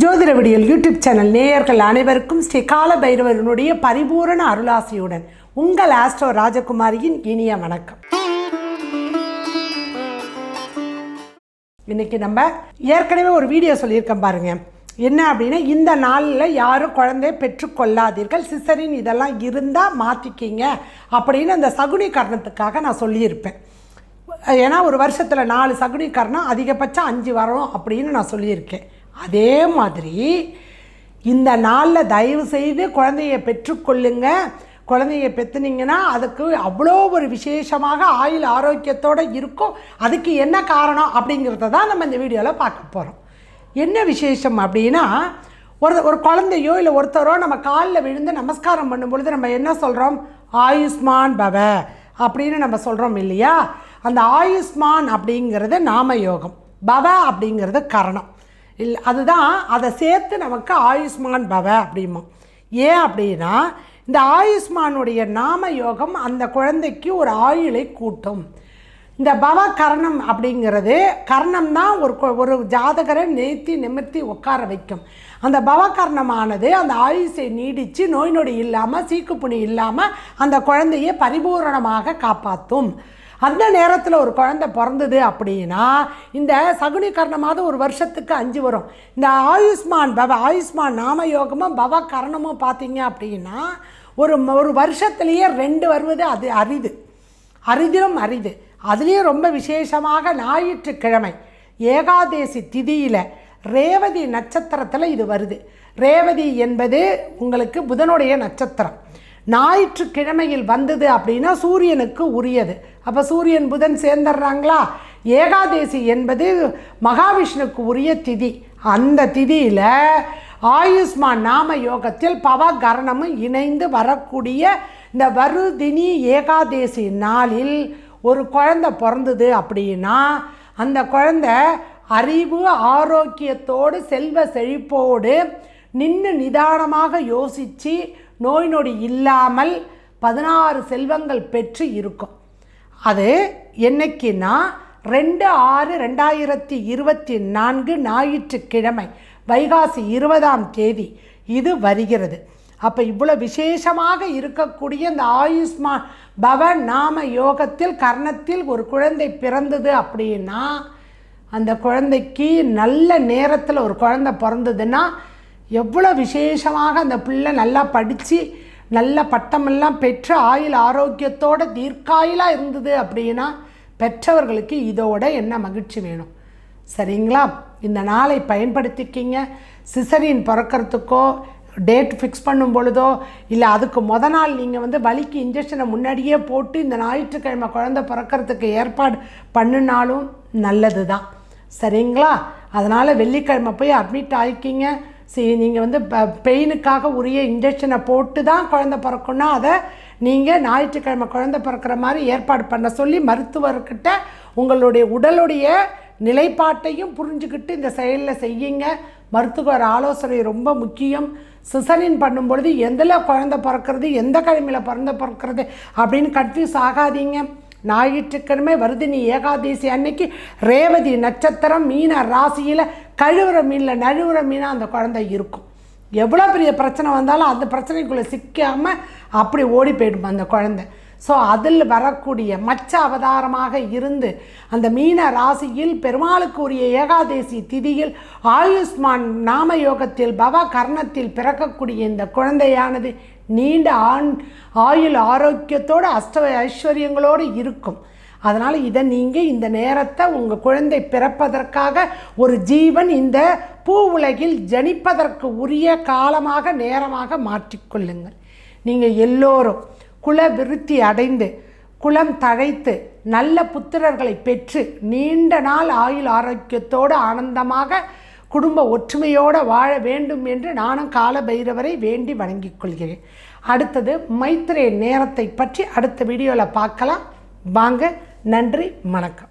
ஜோதிட விடியல் YouTube channel நேயர்கள் அனைவருக்கும் ஸ்ரீ கால பைரவரனுடைய பரிபூரண அருளாசியுடன் உங்கள் ஆஸ்ட்ரோ ராஜகுமாரியின் இனிய வணக்கம். இன்னைக்கு நம்ம ஏற்கனவே ஒரு வீடியோ சொல்லியிருக்கேன் பாருங்க. என்ன அப்படின்னா இந்த நாளில் யாரும் குழந்தைய பெற்றுக்கொள்ளாதீர்கள் சிசரின் இதெல்லாம் இருந்தால் மாற்றிக்கிங்க அப்படின்னு அந்த சகுனி காரணத்துக்காக நான் சொல்லியிருப்பேன். ஏன்னா ஒரு வருஷத்தில் நாலு சகுனி காரணம் அதிகபட்சம் அஞ்சு வரும் அப்படின்னு நான் சொல்லியிருக்கேன். அதே மாதிரி இந்த நாளில் தயவு செய்து குழந்தைய பெற்றுக்கொள்ளுங்க. குழந்தைய பெற்றுனீங்கன்னா அதுக்கு அவ்வளோ ஒரு விசேஷமாக ஆயுள் ஆரோக்கியத்தோடு இருக்கும். அதுக்கு என்ன காரணம் அப்படிங்கிறத தான் நம்ம இந்த வீடியோவில் பார்க்க போகிறோம் என்ன விசேஷம் அப்படின்னா ஒரு ஒரு குழந்தையோ இல்லை ஒருத்தரோ நம்ம காலில் விழுந்து நமஸ்காரம் பண்ணும் பொழுது நம்ம என்ன சொல்கிறோம் ஆயுஷ்மான் பவ அப்படின்னு நம்ம சொல்கிறோம் இல்லையா? அந்த ஆயுஷ்மான் அப்படிங்கிறது நாம யோகம் பவ அப்படிங்கிறது கரணம். இல்லை அதுதான் அதை சேர்த்து நமக்கு ஆயுஷ்மான் பவ அப்படிமா ஏன் அப்படின்னா இந்த ஆயுஷ்மானுடைய நாம யோகம் அந்த குழந்தைக்கு ஒரு ஆயுளை கூட்டும். இந்த பவ கரணம் அப்படிங்கிறது கர்ணம் தான் ஒரு கொ- ஒரு ஜாதகரை நிறுத்தி நிமிர்த்தி உட்கார வைக்கும். அந்த பவகர்ணமானது அந்த ஆயுசை நீடித்து நோய் நொடி இல்லாமல் சீக்குப்புணி இல்லாமல் அந்த குழந்தையை பரிபூரணமாக காப்பாற்றும் அந்த நேரத்தில் ஒரு குழந்தை பிறந்தது அப்படின்னா இந்த சகுனி கரணமாவது ஒரு வருஷத்துக்கு அஞ்சு வரும். இந்த ஆயுஷ்மான் பவ ஆயுஷ்மான் நாம யோகமும் பவ கரணமும் பார்த்தீங்க அப்படின்னா ஒரு ஒரு வருஷத்துலேயே ரெண்டு வருவது அது அரிது. அரிதிலும் அரிது. அதுலேயும் ரொம்ப விசேஷமாக ஞாயிற்றுக்கிழமை ஏகாதேசி திதியில் ரேவதி நட்சத்திரத்தில் இது வருது. ரேவதி என்பது உங்களுக்கு புதனுடைய நட்சத்திரம். ஞாயிற்றுக்கிழமையில் வந்தது அப்படின்னா சூரியனுக்கு உரியது. அப்போ சூரியன் புதன் சேர்ந்துடுறாங்களா? ஏகாதேசி என்பது மகாவிஷ்ணுக்கு உரிய திதி. அந்த திதியில் ஆயுஷ்மான் நாம யோகத்தில் பவ கரணமும் இணைந்து வரக்கூடிய இந்த வருதினி ஏகாதேசி நாளில் ஒரு குழந்தை பிறந்தது அப்படின்னா அந்த குழந்தை அறிவு ஆரோக்கியத்தோடு செல்வ செழிப்போடு நின்று நிதானமாக யோசித்து நோய் நொடி இல்லாமல் பதினாறு செல்வங்கள் பெற்று இருக்கும். அது என்னைக்குன்னா ரெண்டு ஆறு ரெண்டாயிரத்தி இருபத்தி நான்கு ஞாயிற்றுக்கிழமை வைகாசி இருபதாம் தேதி இது வருகிறது. அப்போ இவ்வளோ விசேஷமாக இருக்கக்கூடிய இந்த ஆயுஷ்மான் பவ நாம யோகத்தில் கர்ணத்தில் ஒரு குழந்தை பிறந்தது அப்படின்னா அந்த குழந்தைக்கு நல்ல நேரத்தில் ஒரு குழந்தை பிறந்ததுன்னா எவ்வளோ விசேஷமாக அந்த பிள்ளை நல்லா படித்து நல்ல பட்டமெல்லாம் பெற்று ஆயுள் ஆரோக்கியத்தோட தீர்க்காயிலாக இருந்தது அப்படின்னா பெற்றவர்களுக்கு இதோட என்ன மகிழ்ச்சி வேணும்? சரிங்களா? இந்த நாளை பயன்படுத்திக்கிங்க. சிசரின் பிறக்கிறதுக்கோ டேட் ஃபிக்ஸ் பண்ணும் பொழுதோ இல்லை அதுக்கு முத நாள் நீங்கள் வந்து வலிக்கு இன்ஜெக்ஷனை முன்னாடியே போட்டு இந்த ஞாயிற்றுக்கிழமை குழந்தை பிறக்கிறதுக்கு ஏற்பாடு பண்ணினாலும் நல்லது தான் சரிங்களா? அதனால் வெள்ளிக்கிழமை போய் அட்மிட் ஆகிக்கிங்க சரி நீங்கள் வந்து பெயினுக்காக உரிய இன்ஜெக்ஷனை போட்டு தான் குழந்த பிறக்குன்னா அதை நீங்கள் ஞாயிற்றுக்கிழமை குழந்த பிறக்கிற மாதிரி ஏற்பாடு பண்ண சொல்லி மருத்துவர்கிட்ட உங்களுடைய உடலுடைய நிலைப்பாட்டையும் புரிஞ்சுக்கிட்டு இந்த செயலில் செய்யுங்க. மருத்துவர் ஆலோசனை ரொம்ப முக்கியம். சிசரின் பண்ணும் பொழுது எதில் குழந்த பிறக்கிறது எந்த கிழமையில் பிறந்த பிறக்கிறது அப்படின்னு கன்ஃபியூஸ் ஆகாதீங்க. ஞாயிற்றுக்கிழமை வருதினி ஏகாதசி அன்னைக்கு ரேவதி நட்சத்திரம் மீன ராசியில் கழுவுற மீனில் நழுவுற மீனாக அந்த குழந்தை இருக்கும். எவ்வளோ பெரிய பிரச்சனை வந்தாலும் அந்த பிரச்சனைக்குள்ளே சிக்காமல் அப்படி ஓடி போயிடும் அந்த குழந்தை. ஸோ அதில் வரக்கூடிய மச்ச அவதாரமாக இருந்து அந்த மீன ராசியில் பெருமாளுக்கு உரிய ஏகாதேசி திதியில் ஆயுஷ்மான் நாம யோகத்தில் பவ கர்ணத்தில் பிறக்கக்கூடிய இந்த குழந்தையானது நீண்ட ஆண் ஆயுள் ஆரோக்கியத்தோடு அஷ்ட ஐஸ்வர்யங்களோடு இருக்கும். அதனால் இதை நீங்கள் இந்த நேரத்தை உங்கள் குழந்தை பிறப்பதற்காக ஒரு ஜீவன் இந்த பூ உலகில் ஜனிப்பதற்கு உரிய காலமாக நேரமாக மாற்றிக்கொள்ளுங்கள் நீங்கள் எல்லோரும் குல விருத்தி அடைந்து குலம் தழைத்து நல்ல புத்திரர்களை பெற்று நீண்ட நாள் ஆயுள் ஆரோக்கியத்தோடு ஆனந்தமாக குடும்ப ஒற்றுமையோடு வாழ வேண்டும் என்று நானும் கால பைரவரை வேண்டி வணங்கிக் கொள்கிறேன். அடுத்தது மைத்திரே நேரத்தை பற்றி அடுத்த வீடியோவில் பார்க்கலாம். வாங்க நன்றி வணக்கம்.